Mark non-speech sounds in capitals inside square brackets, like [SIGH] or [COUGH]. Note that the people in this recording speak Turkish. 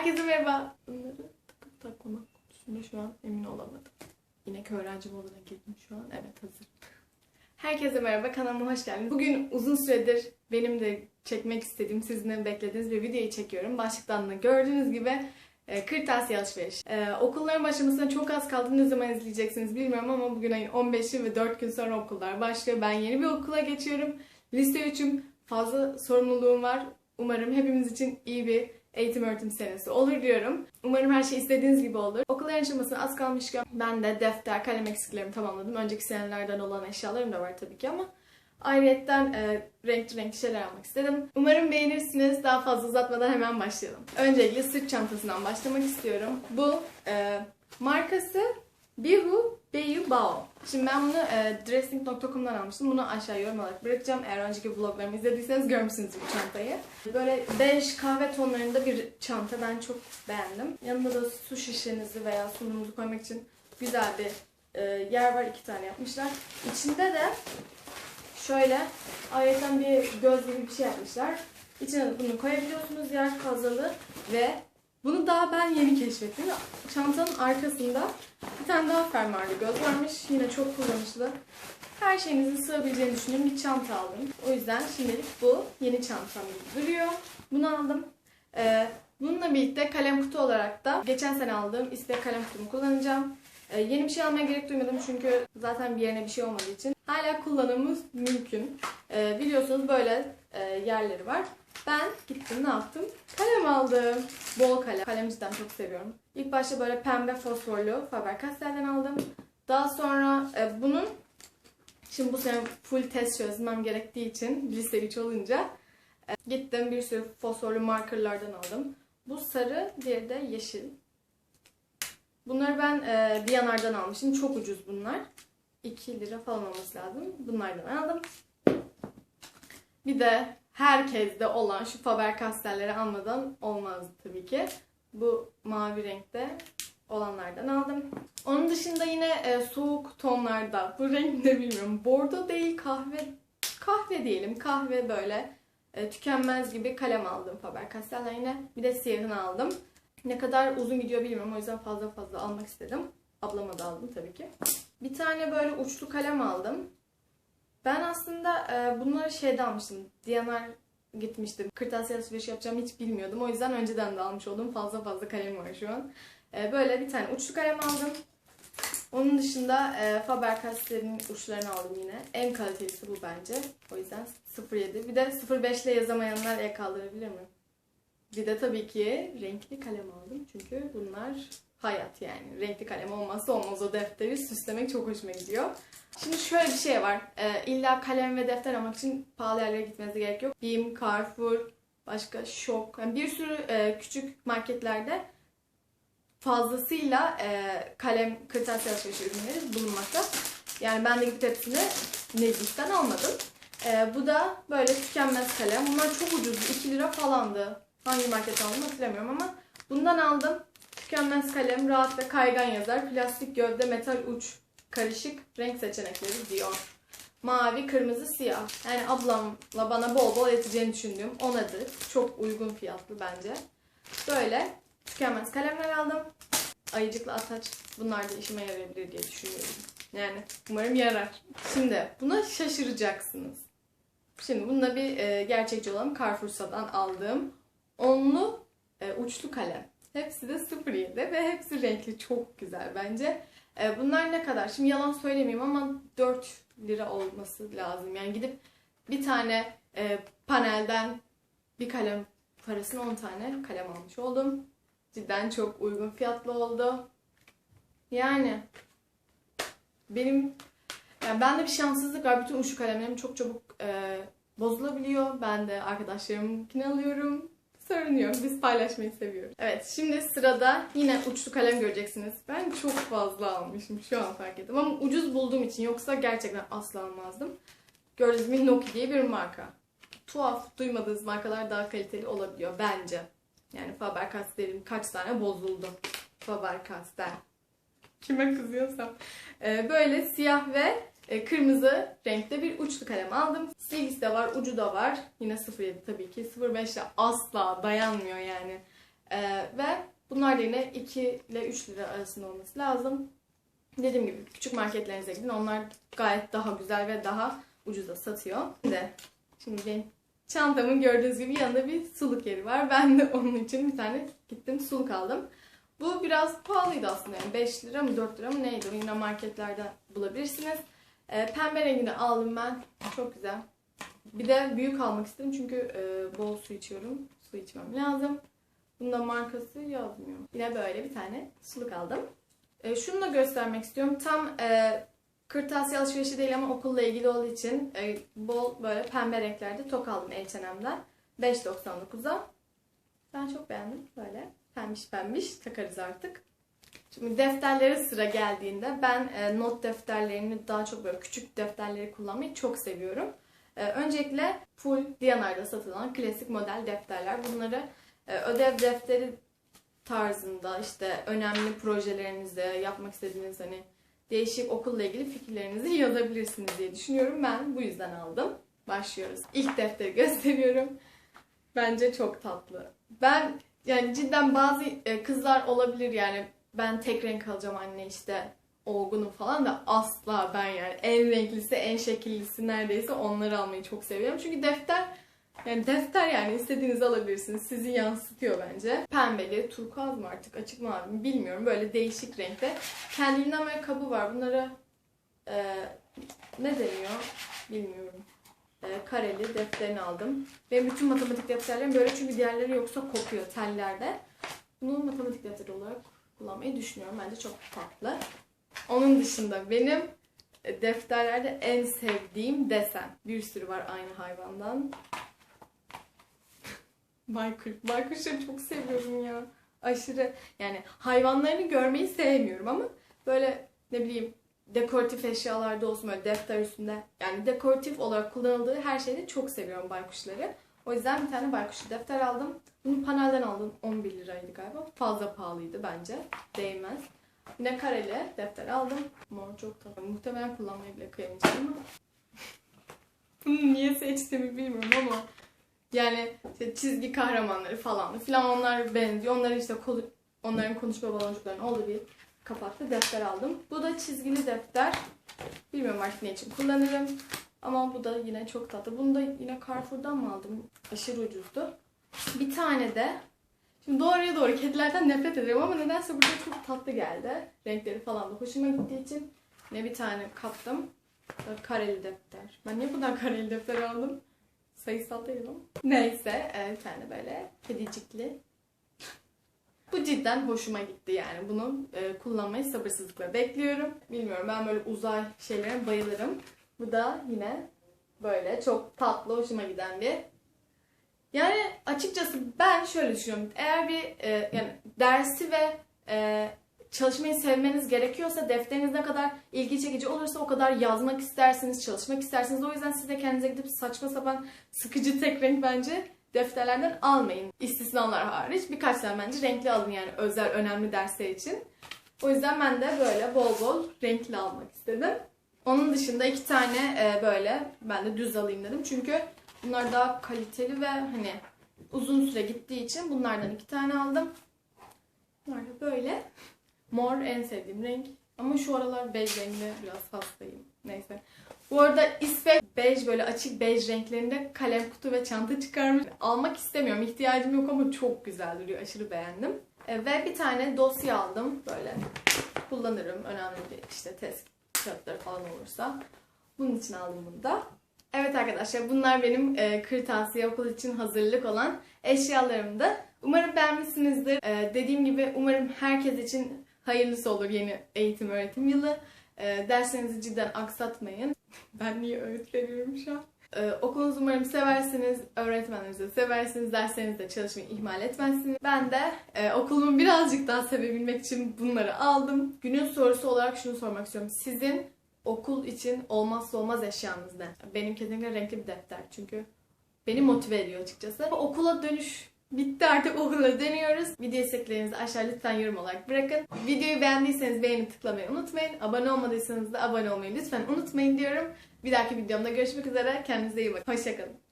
Herkese merhaba. Bunları takıp takmamak konusunda şu an emin olamadım. İnek öğrenci moduna girdim şu an. Evet hazır. Herkese merhaba kanalıma hoş geldiniz. Bugün uzun süredir benim de çekmek istediğim, sizin de beklediğiniz bir videoyu çekiyorum. Başlıktan da gördüğünüz gibi e, kırtasiye alışveriş. E, okulların başlamasına çok az kaldı. Ne zaman izleyeceksiniz bilmiyorum ama bugün ayın 15'i ve 4 gün sonra okullar başlıyor. Ben yeni bir okula geçiyorum. Lise 3'üm. Fazla sorumluluğum var. Umarım hepimiz için iyi bir eğitim öğretim senesi olur diyorum. Umarım her şey istediğiniz gibi olur. Okulların açılmasına az kalmışken ben de defter, kalem eksiklerimi tamamladım. Önceki senelerden olan eşyalarım da var tabii ki ama ayrıyetten e, renkli renkli şeyler almak istedim. Umarım beğenirsiniz. Daha fazla uzatmadan hemen başlayalım. Öncelikle sırt çantasından başlamak istiyorum. Bu e, markası Bihu Beyu Bao. Şimdi ben bunu e, dressing.com'dan almıştım. Bunu aşağı yorum olarak bırakacağım. Eğer önceki vloglarımı izlediyseniz görmüşsünüz bu çantayı. Böyle bej kahve tonlarında bir çanta. Ben çok beğendim. Yanında da su şişenizi veya sununuzu koymak için güzel bir e, yer var. iki tane yapmışlar. İçinde de şöyle ayrıca bir göz gibi bir şey yapmışlar. İçine bunu koyabiliyorsunuz yer fazlalı ve bunu daha ben yeni keşfettim. Çantanın arkasında bir tane daha fermuarlı göz varmış. Yine çok kullanışlı. Her şeyinizin sığabileceğini düşündüğüm bir çanta aldım. O yüzden şimdilik bu yeni çantam duruyor. Bunu aldım. Ee, bununla birlikte kalem kutu olarak da geçen sene aldığım istek kalem kutumu kullanacağım. Ee, yeni bir şey almaya gerek duymadım çünkü zaten bir yerine bir şey olmadığı için hala kullanımımız mümkün. Ee, biliyorsunuz böyle e, yerleri var. Ben gittim ne yaptım? Kalem aldım. Bol kalem. Kalemi cidden çok seviyorum. İlk başta böyle pembe fosforlu Faber-Castell'den aldım. Daha sonra e, bunun şimdi bu sene full test çözmem gerektiği için lise 3 olunca e, gittim bir sürü fosforlu markerlardan aldım. Bu sarı, diğeri de yeşil. Bunları ben e, Diyanar'dan almışım. Çok ucuz bunlar. 2 lira falan olması lazım. Bunlardan aldım. Bir de herkeste olan şu Faber-Castell'leri almadan olmazdı tabii ki. Bu mavi renkte olanlardan aldım. Onun dışında yine e, soğuk tonlarda, bu renk ne bilmiyorum, bordo değil kahve, kahve diyelim, kahve böyle e, tükenmez gibi kalem aldım Faber-Castell'den yine. Bir de siyahını aldım. Ne kadar uzun gidiyor bilmiyorum o yüzden fazla fazla almak istedim. Ablama da aldım tabii ki. Bir tane böyle uçlu kalem aldım. Ben aslında e, bunları şeyde almıştım. Diyanar gitmiştim. Kırtasiye alışveriş yapacağım hiç bilmiyordum. O yüzden önceden de almış oldum. Fazla fazla kalem var şu an. E, böyle bir tane uçlu kalem aldım. Onun dışında e, Faber-Castell'in uçlarını aldım yine. En kalitelisi bu bence. O yüzden 07. Bir de 05 ile yazamayanlar el kaldırabilir mi? Bir de tabii ki renkli kalem aldım. Çünkü bunlar hayat yani. Renkli kalem olmazsa olmaz o defteri süslemek çok hoşuma gidiyor. Şimdi şöyle bir şey var. Ee, illa kalem ve defter almak için pahalı yerlere gitmenize gerek yok. BİM, Carrefour, başka Şok. Yani bir sürü e, küçük marketlerde fazlasıyla e, kalem, kırtasiye alışverişi ürünleri bulunmakta. Yani ben de gidip hepsini Nezih'ten almadım. E, bu da böyle tükenmez kalem. Bunlar çok ucuzdu. 2 lira falandı. Hangi market aldım hatırlamıyorum ama bundan aldım. Tükenmez kalem, rahat ve kaygan yazar. Plastik gövde, metal uç, karışık renk seçenekleri diyor. Mavi, kırmızı, siyah. Yani ablamla bana bol bol yeteceğini düşündüğüm 10 adet. Çok uygun fiyatlı bence. Böyle tükenmez kalemler aldım. Ayıcıklı ataç. Bunlar da işime yarayabilir diye düşünüyorum. Yani umarım yarar. Şimdi buna şaşıracaksınız. Şimdi bunda bir e, gerçekçi olalım. Carrefour'dan aldığım onlu e, uçlu kalem. Hepsi de 07 ve hepsi renkli. Çok güzel bence. E, bunlar ne kadar? Şimdi yalan söylemeyeyim ama 4 lira olması lazım. Yani gidip bir tane e, panelden bir kalem parasını 10 tane kalem almış oldum. Cidden çok uygun fiyatlı oldu. Yani benim yani bende bir şanssızlık var. Bütün uçlu kalemlerim çok çabuk e, bozulabiliyor. Ben de arkadaşlarımınkini alıyorum. Sorun. Biz paylaşmayı seviyoruz. Evet şimdi sırada yine uçlu kalem göreceksiniz. Ben çok fazla almışım şu an fark ettim. Ama ucuz bulduğum için yoksa gerçekten asla almazdım. Gördüğünüz gibi Noki diye bir marka. Tuhaf duymadığınız markalar daha kaliteli olabiliyor bence. Yani Faber-Castell'in kaç tane bozuldu. Faber-Castell. Kime kızıyorsam. Ee, böyle siyah ve kırmızı renkte bir uçlu kalem aldım. Silgisi de var, ucu da var. Yine 07 tabii ki. 05'e asla dayanmıyor yani. Ee, ve bunlar da yine 2 ile 3 lira arasında olması lazım. Dediğim gibi küçük marketlerinize gidin. Onlar gayet daha güzel ve daha ucuza satıyor. Şimdi, şimdi çantamın gördüğünüz gibi yanında bir suluk yeri var. Ben de onun için bir tane gittim suluk aldım. Bu biraz pahalıydı aslında. Yani 5 lira mı 4 lira mı neydi? Yine marketlerde bulabilirsiniz. Ee, pembe rengini aldım ben. Çok güzel. Bir de büyük almak istedim çünkü e, bol su içiyorum. Su içmem lazım. Bunda markası yazmıyor. Yine böyle bir tane suluk aldım. E, şunu da göstermek istiyorum. Tam e, kırtasiye alışverişi değil ama okulla ilgili olduğu için e, bol böyle pembe renklerde tok aldım H&M'den. 5.99'a. Ben çok beğendim. Böyle pembiş pembiş takarız artık. Şimdi defterlere sıra geldiğinde ben e, not defterlerini daha çok böyle küçük defterleri kullanmayı çok seviyorum. E, öncelikle full Diyanar'da satılan klasik model defterler. Bunları e, ödev defteri tarzında işte önemli projelerinizde yapmak istediğiniz hani değişik okulla ilgili fikirlerinizi [LAUGHS] yazabilirsiniz diye düşünüyorum. Ben bu yüzden aldım. Başlıyoruz. İlk defteri gösteriyorum. Bence çok tatlı. Ben yani cidden bazı kızlar olabilir yani ben tek renk alacağım anne işte olgunum falan da asla ben yani en renklisi en şekillisi neredeyse onları almayı çok seviyorum. Çünkü defter yani defter yani istediğinizi alabilirsiniz. Sizi yansıtıyor bence. Pembeli, turkuaz mı artık açık mavi mi bilmiyorum. Böyle değişik renkte. Kendiliğinden böyle kabı var. Bunları e, ne deniyor bilmiyorum. E, kareli defterini aldım. Benim bütün matematik defterlerim böyle çünkü diğerleri yoksa kopuyor tellerde. Bunu matematik defteri olarak kullanmayı düşünüyorum. Bence çok tatlı. Onun dışında benim e, defterlerde en sevdiğim desen. Bir sürü var aynı hayvandan. [LAUGHS] Baykuş. Baykuşları çok seviyorum ya. Aşırı yani hayvanlarını görmeyi sevmiyorum ama böyle ne bileyim dekoratif eşyalarda olsun böyle defter üstünde yani dekoratif olarak kullanıldığı her şeyde çok seviyorum baykuşları. O yüzden bir tane baykuşlu defter aldım. Bunu panelden aldım. 11 liraydı galiba. Fazla pahalıydı bence. Değmez. Yine kareli defter aldım. Mor çok tatlı. Muhtemelen kullanmayı bile kıyamayacağım ama. [LAUGHS] Bunu niye seçtiğimi bilmiyorum ama yani işte çizgi kahramanları falan filan onlar benziyor. Onların işte kolu, onların konuşma baloncuklarının olduğu bir kapaklı defter aldım. Bu da çizgili defter. Bilmiyorum artık ne için kullanırım. Ama bu da yine çok tatlı. Bunu da yine Carrefour'dan mı aldım? Aşırı ucuzdu. Bir tane de Şimdi doğruya doğru kedilerden nefret ederim ama nedense burada çok tatlı geldi. Renkleri falan da hoşuma gittiği için ne bir tane kaptım. Kareli defter. Ben niye bundan [LAUGHS] kareli defter aldım? Sayısal değil ama. Neyse e, bir tane böyle kedicikli. Bu cidden hoşuma gitti yani. Bunu e, kullanmayı sabırsızlıkla bekliyorum. Bilmiyorum ben böyle uzay şeylere bayılırım. Bu da yine böyle çok tatlı, hoşuma giden bir. Yani açıkçası ben şöyle düşünüyorum. Eğer bir e, yani dersi ve e, çalışmayı sevmeniz gerekiyorsa defteriniz ne kadar ilgi çekici olursa o kadar yazmak istersiniz, çalışmak istersiniz. O yüzden siz de kendinize gidip saçma sapan sıkıcı tek renk bence defterlerden almayın. İstisnalar hariç birkaç tane bence renkli alın yani özel önemli dersler için. O yüzden ben de böyle bol bol renkli almak istedim. Onun dışında iki tane e, böyle ben de düz alayım dedim. Çünkü bunlar daha kaliteli ve hani uzun süre gittiği için bunlardan iki tane aldım. Bunlar da böyle. Mor en sevdiğim renk. Ama şu aralar bej rengine biraz hastayım. Neyse. Bu arada İsveç bej böyle açık bej renklerinde kalem kutu ve çanta çıkarmış. Almak istemiyorum. İhtiyacım yok ama çok güzel duruyor. Aşırı beğendim. E, ve bir tane dosya aldım. Böyle kullanırım. Önemli bir işte test kağıtları falan olursa. Bunun için aldım bunu da. Evet arkadaşlar bunlar benim e, kırtasiye okul için hazırlık olan eşyalarımdı. Umarım beğenmişsinizdir. E, dediğim gibi umarım herkes için hayırlısı olur yeni eğitim öğretim yılı. E, derslerinizi cidden aksatmayın. [LAUGHS] Ben niye öğüt veriyorum şu an? Ee, okulunuzu umarım seversiniz, öğretmenlerinizi seversiniz, derslerinizde çalışmayı ihmal etmezsiniz. Ben de e, okulumu birazcık daha sevebilmek için bunları aldım. Günün sorusu olarak şunu sormak istiyorum. Sizin okul için olmazsa olmaz eşyanız ne? Benim kesinlikle renkli bir defter. Çünkü beni motive ediyor açıkçası. Okula dönüş Bitti artık okula dönüyoruz. Video isteklerinizi aşağı lütfen yorum olarak bırakın. Videoyu beğendiyseniz beğeni tıklamayı unutmayın. Abone olmadıysanız da abone olmayı lütfen unutmayın diyorum. Bir dahaki videomda görüşmek üzere. Kendinize iyi bakın. Hoşçakalın.